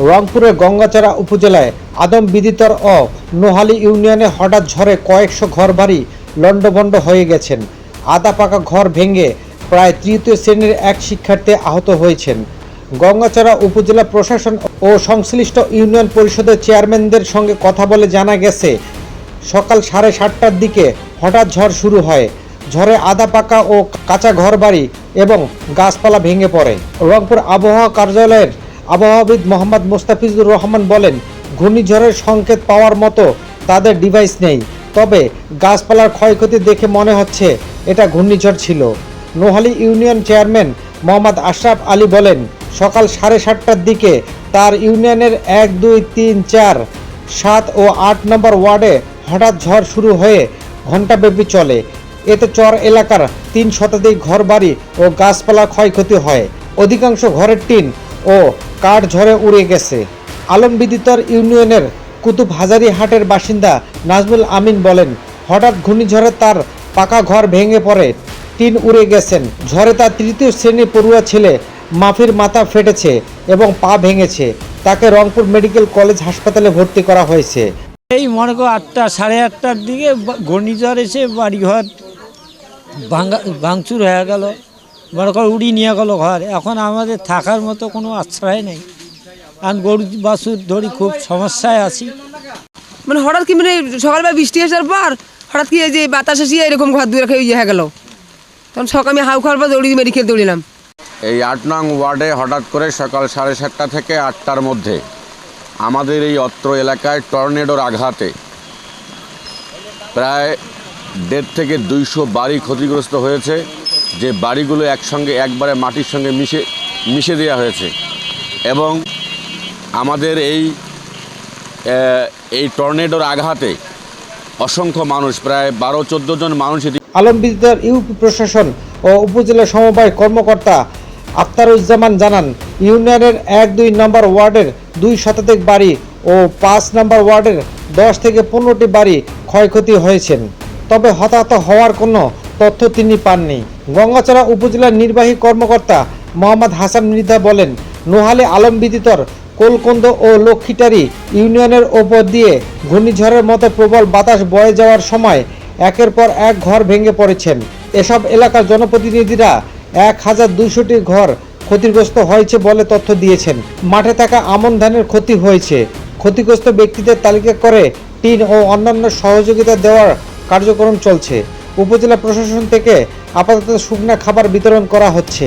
রংপুরের গঙ্গাচারা উপজেলায় আদম বিদিতর ও নোহালি ইউনিয়নে হঠাৎ ঝড়ে কয়েকশো ঘরবাড়ি লণ্ডভণ্ড হয়ে গেছেন। আদা পাকা ঘর ভেঙে প্রায় তৃতীয় শ্রেণির এক শিক্ষার্থী আহত হয়েছেন। গঙ্গাচড়া উপজেলা প্রশাসন ও সংশ্লিষ্ট ইউনিয়ন পরিষদের চেয়ারম্যানদের সঙ্গে কথা বলে জানা গেছে, সকাল সাড়ে সাতটার দিকে হঠাৎ ঝড় শুরু হয়। ঝড়ে আদা পাকা ও কাঁচা ঘরবাড়ি এবং গাছপালা ভেঙে পড়ে। রংপুর আবহাওয়া কার্যালয়ের আবহাওয়াবিদ মোহাম্মদ মোস্তাফিজুর রহমান বলেন, ঘূর্ণিঝড়ের সংকেত পাওয়ার মতো তাদের ডিভাইস নেই। তবে গাছপালার ক্ষয়ক্ষতি দেখে মনে হচ্ছে এটা ঘূর্ণিঝড় ছিল। নোহালি ইউনিয়ন চেয়ারম্যান মোহাম্মদ আশরাফ আলী বলেন, সকাল সাড়ে সাতটার দিকে তার ইউনিয়নের এক, দুই, তিন, চার, সাত ও আট নম্বর ওয়ার্ডে হঠাৎ ঝড় শুরু হয়ে ঘণ্টাব্যাপী চলে। এতে চর এলাকার তিন শতাধিক ঘরবাড়ি ও গাছপালা ক্ষয়ক্ষতি হয়। অধিকাংশ ঘরের টিন ও কাঠ ঝড়ে উড়ে গেছে। আলমবিদিতর ইউনিয়নের কুতুব হাজারি হাটের বাসিন্দা নাজমুল আমিন বলেন, হঠাৎ ঘূর্ণিঝড়ে তার পাকা ঘর ভেঙে পড়ে, টিন উড়ে গেছেন। ঝড়ে তার তৃতীয় শ্রেণি পড়ুয়া ছেলে মাফির মাথা ফেটেছে এবং পা ভেঙেছে। তাকে রংপুর মেডিকেল কলেজ হাসপাতালে ভর্তি করা হয়েছে। এই মনে করো আটটা সাড়ে আটটার দিকে ঘূর্ণিঝড় এসে বাড়িঘর ভাঙা ভাঙচুর হয়ে গেল। মনে করো উড়ি নিয়ে গেল ঘর। এখন আমাদের থাকার মতো কোনো আশ্রয় নেই। আর গরু বাছুর ধরি খুব সমস্যায় আছি। মানে হঠাৎ কি মানে সকালবেলা বৃষ্টি আসার পর হঠাৎ কি এই যে বাতাস আসিয়ে এরকম ঘর দুই রেখে ইয়ে হয়ে গেল? তখন সকালে আমি হাউ খাওয়ার পর দৌড়ি মেডিকেল দৌড়িলাম। এই আট নং ওয়ার্ডে হঠাৎ করে সকাল সাড়ে সাতটা থেকে আটটার মধ্যে আমাদের এই অত্র এলাকায় টর্নেডোর আঘাতে প্রায় দেড় থেকে দুইশো বাড়ি ক্ষতিগ্রস্ত হয়েছে। যে বাড়িগুলো একসঙ্গে, একবারে মাটির সঙ্গে মিশে মিশে দেওয়া হয়েছে। এবং আমাদের এই এই টর্নেডোর আঘাতে অসংখ্য মানুষ, প্রায় বারো, চোদ্দ জন মানুষ আলমবিদ্যার ইউপি প্রশাসন ও উপজেলা সমবায় কর্মকর্তা আখতারুজ্জামান জানান, ইউনিয়নের এক, দুই নম্বর ওয়ার্ডের দুই শতাধিক বাড়ি ও পাঁচ নম্বর ওয়ার্ডের দশ থেকে পনেরোটি বাড়ি ক্ষয়ক্ষতি হয়েছেন। তবে হতাহত হওয়ার কোনো তথ্য তিনি পাননি। গঙ্গাচড়া উপজেলার নির্বাহী কর্মকর্তা মোহাম্মদ হাসান মৃধা বলেন, নোহালি আলমবিদিতর কোলকন্দ ও লক্ষ্মীটারি ইউনিয়নের ওপর দিয়ে ঘূর্ণিঝড়ের মতো প্রবল বাতাস বয়ে যাওয়ার সময় একের পর এক ঘর ভেঙে পড়েছেন। এসব এলাকার জনপ্রতিনিধিরা এক হাজার দুইশোটি ঘর ক্ষতিগ্রস্ত হয়েছে বলে তথ্য দিয়েছেন। মাঠে থাকা আমন ধানের ক্ষতি হয়েছে। ক্ষতিগ্রস্ত ব্যক্তিদের তালিকা করে টিন ও অন্যান্য সহযোগিতা দেওয়ার কার্যক্রম চলছে। উপজেলা প্রশাসন থেকে আপাতত শুকনা খাবার বিতরণ করা হচ্ছে।